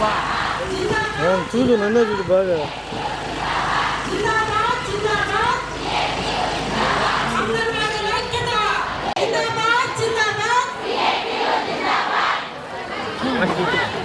그냥 줄도 넣어주지 말아요. 아, 진다만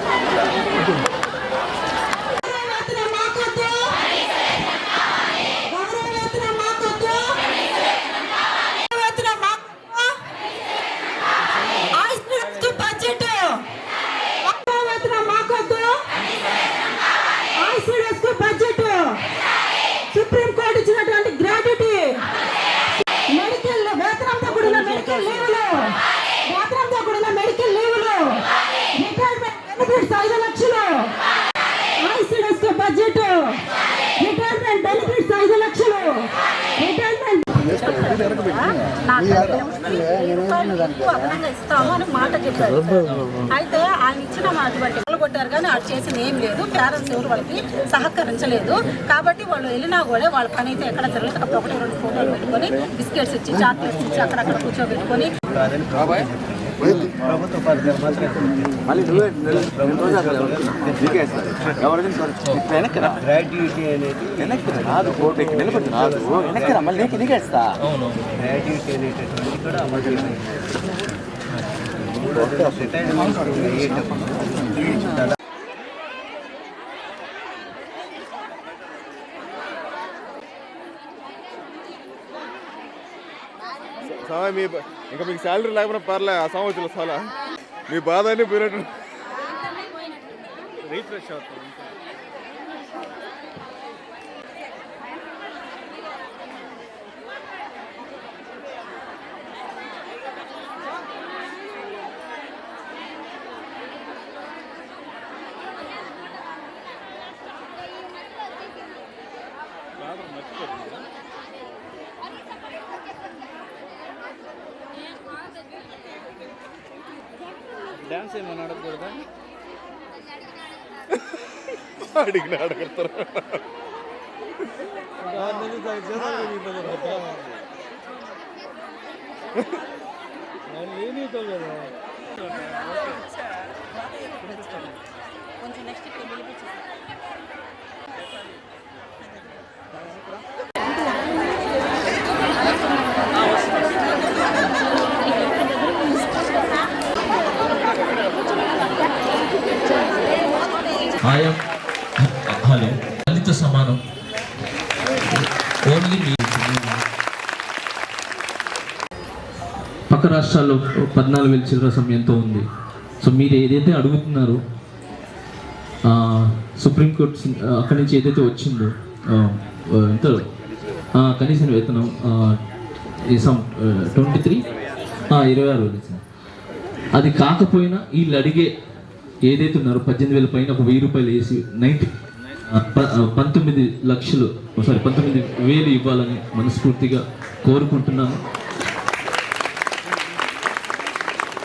retirement benefits ఐదు లక్షలు. ICDS budget. Retirement benefits ఐదు లక్షలు. రిటైర్మెంట్. అదనంగా ఇస్తాము అని మాట చెప్పారు. అయితే ఆయన ఇచ్చిన మాట బట్టి వాళ్ళు కొట్టారు కానీ అది చేసింది ఏం లేదు. పేరెంట్స్ ఎవరు వాళ్ళకి సహకరించలేదు. కాబట్టి వాళ్ళు వెళ్ళినా కూడా వాళ్ళ పని అయితే ఎక్కడ జరగలేదు. అక్కడ ఒకటి రెండు ఫోటోలు పెట్టుకొని బిస్కెట్స్ ఇచ్చి చాక్లెట్స్ ఇచ్చి అక్కడక్కడ కూర్చోబెట్టుకొని ప్రభుత్వ గ్రాడ్యుయేటీ అనేది వెనక్కి రాదు కోర్టు ఎక్కి నిలబడి రాదు వెనక్కి రా మళ్ళీ నీకు నీకే గ్రాడ్యుయేటీ అనేటటువంటి కూడా అమలు చేయాలి మీ ఇంకా మీకు శాలరీ లేకపోయినా పర్లే ఆ సంవత్సరం చాలా. మీ బాధ అన్ని పోయినట్టు. రీఫ్రెష్ అవుతుంది ಡ್ಯಾನ್ಸ್ ಏನು ಮಾಡೋದು ಹಾಡಿಗೆ ನಾಡಕರ್ತಾರ. ಅಲ್ಲಿ ಏನೈತಲ್ಲ ఆయా హలో దళిత సమానం. ఓన్లీ పక్క రాష్ట్రాల్లో పద్నాలుగు వేల చిల్లర సమయంతో ఉంది. సో మీరు ఏదైతే అడుగుతున్నారో సుప్రీంకోర్టు అక్కడి నుంచి ఏదైతే వచ్చిందో ఎంత కనీస వేతనం సమ్ ఈ ట్వంటీ త్రీ ఇరవై ఆరు అది కాకపోయినా వీళ్ళు అడిగే ఏదైతే ఉన్నారో పద్దెనిమిది వేల పైన ఒక వెయ్యి రూపాయలు వేసి నైన్టీ పంతొమ్మిది లక్షలు సారీ పంతొమ్మిది వేలు ఇవ్వాలని మనస్ఫూర్తిగా కోరుకుంటున్నాను.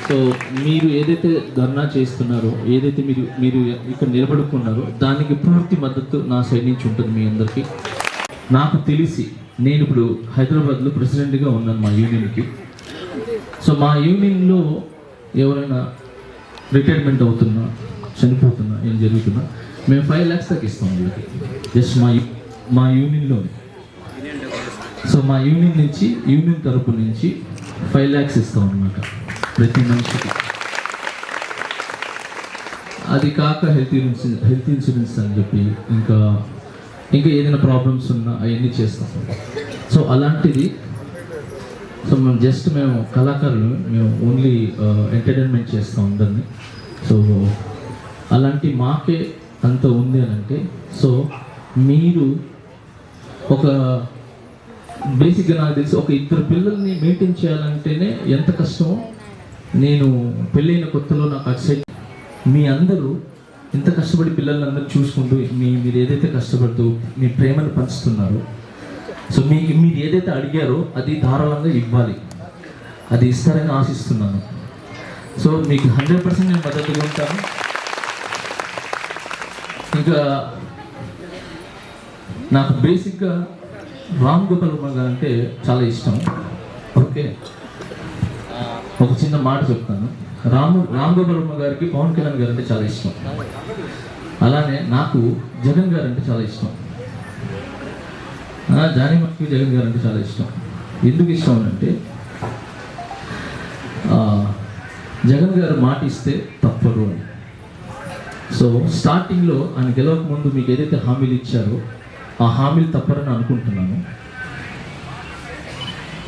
సో మీరు ఏదైతే ధర్నా చేస్తున్నారో ఏదైతే మీరు మీరు ఇక్కడ నిలబడుకున్నారో దానికి పూర్తి మద్దతు నా సైడ్ నుంచి ఉంటుంది మీ అందరికీ. నాకు తెలిసి నేను ఇప్పుడు హైదరాబాద్లో ప్రెసిడెంట్గా ఉన్నాను మా యూనియన్కి. సో మా యూనియన్లో ఎవరైనా రిటైర్మెంట్ అవుతున్నా చనిపోతున్నా ఏం జరుగుతున్నా మేము ఫైవ్ ల్యాక్స్ దాకా ఇస్తాం వీళ్ళకి. జస్ట్ మా మా యూనియన్లోనే. సో మా యూనియన్ నుంచి యూనియన్ తరపు నుంచి ఫైవ్ ల్యాక్స్ ఇస్తాం అనమాట ప్రతి మనిషికి. అది కాక హెల్త్ ఇన్సూరెన్స్ హెల్త్ ఇన్సూరెన్స్ అని చెప్పి ఇంకా ఇంకా ఏదైనా ప్రాబ్లమ్స్ ఉన్నా అవన్నీ చేస్తాం. సో అలాంటిది సో మేము జస్ట్ మేము కళాకారులు మేము ఓన్లీ ఎంటర్టైన్మెంట్ uh, చేస్తాం అందరినీ. సో అలాంటి మాకే అంత ఉంది అని అంటే సో మీరు ఒక బేసిక్గా నాకు తెలిసి ఒక ఇద్దరు పిల్లల్ని మెయింటైన్ చేయాలంటేనే ఎంత కష్టమో నేను పెళ్ళైన కొత్తలో నాకు అటు సైడ్ మీ అందరూ ఇంత కష్టపడి పిల్లల్ని అందరూ చూసుకుంటూ మీ మీరు ఏదైతే కష్టపడుతూ మీ ప్రేమను పంచుతున్నారో సో మీకు మీరు ఏదైతే అడిగారో అది ధారాళంగా ఇవ్వాలి. అది ఇస్తారని ఆశిస్తున్నాను. సో మీకు హండ్రెడ్ పర్సెంట్ నేను మద్దతుగా ఉంటాను. ఇంకా నాకు బేసిక్గా రామ్ గోపాల్ వర్మ గారు అంటే చాలా ఇష్టం. ఓకే? ఒక చిన్న మాట చెప్తాను. రాము రామ్ గోపాల్ వర్మ గారికి పవన్ కళ్యాణ్ గారు అంటే చాలా ఇష్టం. అలానే నాకు జగన్ గారు అంటే చాలా ఇష్టం. జానీ మాస్కి జగన్ గారు అంటే చాలా ఇష్టం. ఎందుకు ఇష్టం అంటే జగన్ గారు మాట ఇస్తే తప్పదు అని. సో స్టార్టింగ్లో ఆయన గెలవక ముందు మీకు ఏదైతే హామీలు ఇచ్చారో ఆ హామీలు తప్పరని అనుకుంటున్నాను.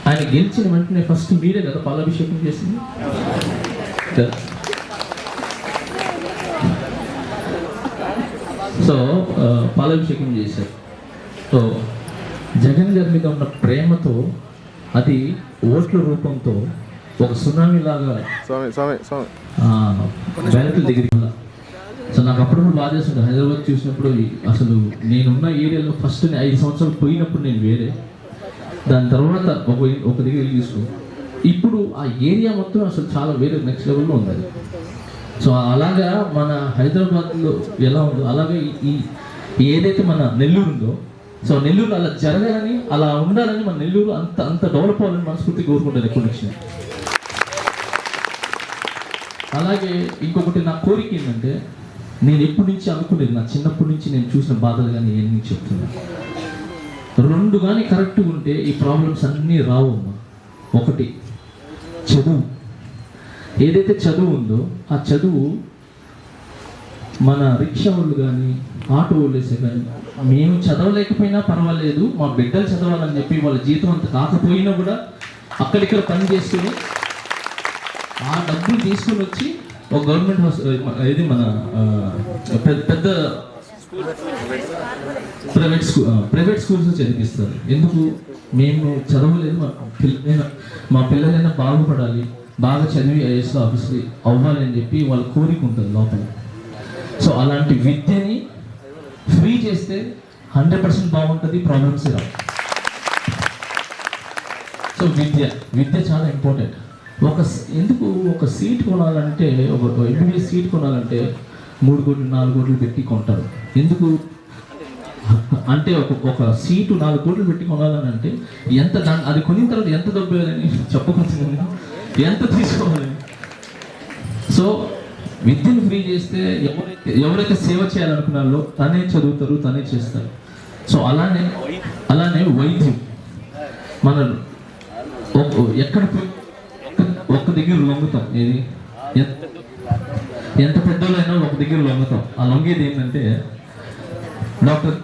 ఆయన గెలిచిన వెంటనే ఫస్ట్ మీరే కదా పాలాభిషేకం చేసింది. సో పాలాభిషేకం చేశారు. సో జగన్ గారి మీద ఉన్న ప్రేమతో అది ఓట్ల రూపంతో ఒక సునామీ లాగా బ్యాలెట్ల దగ్గరికి వెళ్ళా. సో నాకు అప్పుడప్పుడు బాధ చేస్తుంది హైదరాబాద్ చూసినప్పుడు అసలు నేనున్న ఏరియాలో ఫస్ట్ ఐదు సంవత్సరాలు పోయినప్పుడు నేను వేరే. దాని తర్వాత ఒక ఒక దగ్గర వెళ్ళి తీసుకో ఇప్పుడు ఆ ఏరియా మొత్తం అసలు చాలా వేరే నెక్స్ట్ లెవెల్లో ఉంది సో అలాగా మన హైదరాబాద్లో ఎలా ఉందో అలాగే ఈ ఈ ఏదైతే మన నెల్లూరు ఉందో సో నెల్లూరు అలా జరగాలని అలా ఉండాలని మన నెల్లూరు అంత అంత డెవలప్ అవ్వాలని మనస్ఫూర్తి కోరుకుంటాను ఎప్పటి నుంచి. అలాగే ఇంకొకటి నా కోరిక ఏంటంటే నేను ఎప్పటి నుంచి అనుకునేది నా చిన్నప్పటి నుంచి నేను చూసిన బాధలు కానీ ఇవన్నీ చెప్తున్నాను రెండు కానీ కరెక్ట్గా ఉంటే ఈ ప్రాబ్లమ్స్ అన్నీ రావు అమ్మా. ఒకటి చదువు. ఏదైతే చదువు ఉందో ఆ చదువు మన రిక్షా వాళ్ళు కానీ ఆటో వాళ్ళు వేసే కానీ మేము చదవలేకపోయినా పర్వాలేదు మా బిడ్డలు చదవాలని చెప్పి వాళ్ళ జీతం అంత కాకపోయినా కూడా అక్కడిక్కడ పని చేసుకుని ఆ డబ్బులు తీసుకొని వచ్చి ఒక గవర్నమెంట్ హాస్పిటల్ ఇది మన పెద్ద పెద్ద ప్రైవేట్ స్కూల్ ప్రైవేట్ స్కూల్స్ చదివిస్తారు. ఎందుకు? మేము చదవలేదు మా పిల్లలైనా మా పిల్లలైనా బాగుపడాలి బాగా చదివి ఐఎస్ ఆఫీస్కి అవ్వాలి అని చెప్పి వాళ్ళ కోరిక ఉంటుంది లోపల. సో అలాంటి విద్యని ఫ్రీ చేస్తే హండ్రెడ్ పర్సెంట్ బాగుంటుంది ప్రాబ్లమ్స్ రావు. సో విద్య విద్య చాలా ఇంపార్టెంట్ ఒక ఎందుకు ఒక సీట్ కొనాలంటే ఒక ఎంబీబీఎస్ సీట్ కొనాలంటే మూడు కోట్లు నాలుగు కోట్లు పెట్టి కొంటారు. ఎందుకు? అంటే ఒక ఒక సీటు నాలుగు కోట్లు పెట్టి కొనాలని అంటే ఎంత దాని అది కొనిన తర్వాత ఎంత డబ్బు చెప్పకుండా ఎంత తీసుకోవాలి? సో విద్యను ఫ్రీ చేస్తే ఎవరైతే ఎవరైతే సేవ చేయాలనుకున్నారో తనే చదువుతారు తనే చేస్తారు. సో అలానే అలానే వైద్యం. మన ఎక్కడ ఒక్క- దగ్గర లొంగుతాం. ఏది? ఎంత ఎంత పెద్దోళ్ళైనా ఒక దగ్గర లొంగుతాం. ఆ లొంగేది ఏంటంటే డాక్టర్